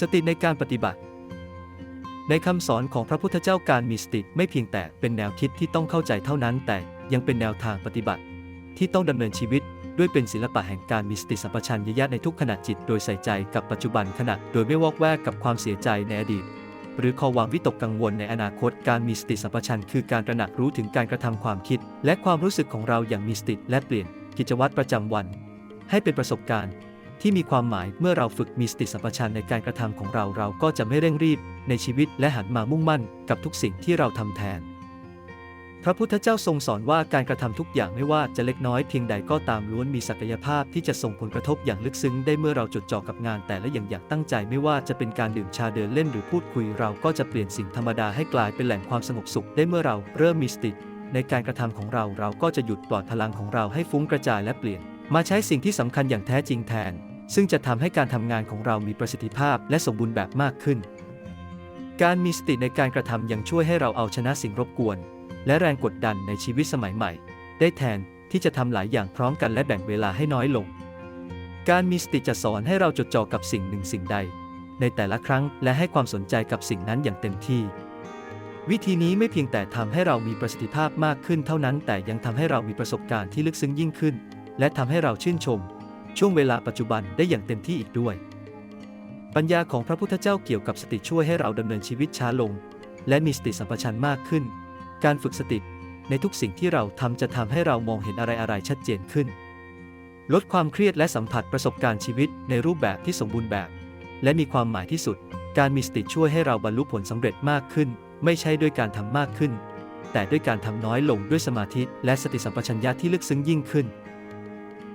สติในการปฏิบัติ ในคำสอนของพระพุทธเจ้าการมีสติไม่เพียงแต่เป็นแนวคิดที่ต้องเข้าใจเท่านั้น แต่ยังเป็นแนวทางปฏิบัติ ที่ต้องดำเนินชีวิต ด้วยเป็นศิลปะแห่งการมีสติสัมปชัญญะในทุกขณะจิต โดยใส่ใจกับปัจจุบันขณะ โดยไม่วอกแวกกับความเสียใจในอดีต หรือขอวางวิตกกังวลในอนาคต การมีสติสัมปชัญญะคือการตระหนักรู้ถึงการกระทำความคิด และความรู้สึกของเราอย่างมีสติและเปลี่ยนกิจวัตรประจำวัน ให้เป็นประสบการณ์ ที่มีความหมายเมื่อเราฝึกมีสติสัมปชัญญะในการกระทำของเราเราก็จะไม่เร่งรีบในชีวิตและหันมามุ่งมั่นกับทุกสิ่งที่เราทำแทน พระพุทธเจ้าทรงสอนว่าการกระทำทุกอย่างไม่ว่าจะเล็กน้อยเพียงใดก็ตามล้วนมีศักยภาพที่จะส่งผลกระทบอย่างลึกซึ้งได้เมื่อเราจดจ่อกับงานแต่ละอย่างอยางตั้งใจไม่ว่าจะเป็นการดื่มชาเดินเล่นหรือพูดคุยเราก็จะเปลี่ยนสิ่งธรรมดาให้กลายเป็นแหล่งความสงบสุขได้เมื่อเราเริ่มมีสติในการกระทำของเราเราก็จะหยุดปล่อยพลังของเราให้ฟุ้งกระจายและเปลี่ยน มาใช้สิ่งที่สำคัญอย่างแท้จริงแทน ซึ่งจะทำให้การทำงานของเรามีประสิทธิภาพและสมบูรณ์แบบมากขึ้น การมีสติในการกระทำยังช่วยให้เราเอาชนะสิ่งรบกวน และแรงกดดันในชีวิตสมัยใหม่ ได้แทนที่จะทำหลายอย่างพร้อมกันและแบ่งเวลาให้น้อยลง การมีสติจะสอนให้เราจดจ่อกับสิ่งหนึ่งสิ่งใด ในแต่ละครั้งและให้ความสนใจกับสิ่งนั้นอย่างเต็มที่ วิธีนี้ไม่เพียงแต่ทำให้เรามีประสิทธิภาพมากขึ้นเท่านั้น แต่ยังทำให้เรามีประสบการณ์ที่ลึกซึ้งยิ่งขึ้น และทำให้เราชื่นชม ช่วงเวลาปัจจุบันได้อย่างเต็มที่อีกด้วย ปัญญาของพระพุทธเจ้าเกี่ยวกับสติช่วยให้เราดำเนินชีวิตช้าลง และมีสติสัมปชัญญะมากขึ้น การฝึกสติในทุกสิ่งที่เราทำจะทำให้เรามองเห็นอะไรๆชัดเจนขึ้น ลดความเครียดและสัมผัสประสบการณ์ชีวิตในรูปแบบที่สมบูรณ์แบบ และมีความหมายที่สุด การมีสติช่วยให้เราบรรลุผลสำเร็จมากขึ้น ไม่ใช่ด้วยการทำมากขึ้น แต่ด้วยการทำน้อยลงด้วยสมาธิและสติสัมปชัญญะที่ลึกซึ้งยิ่งขึ้น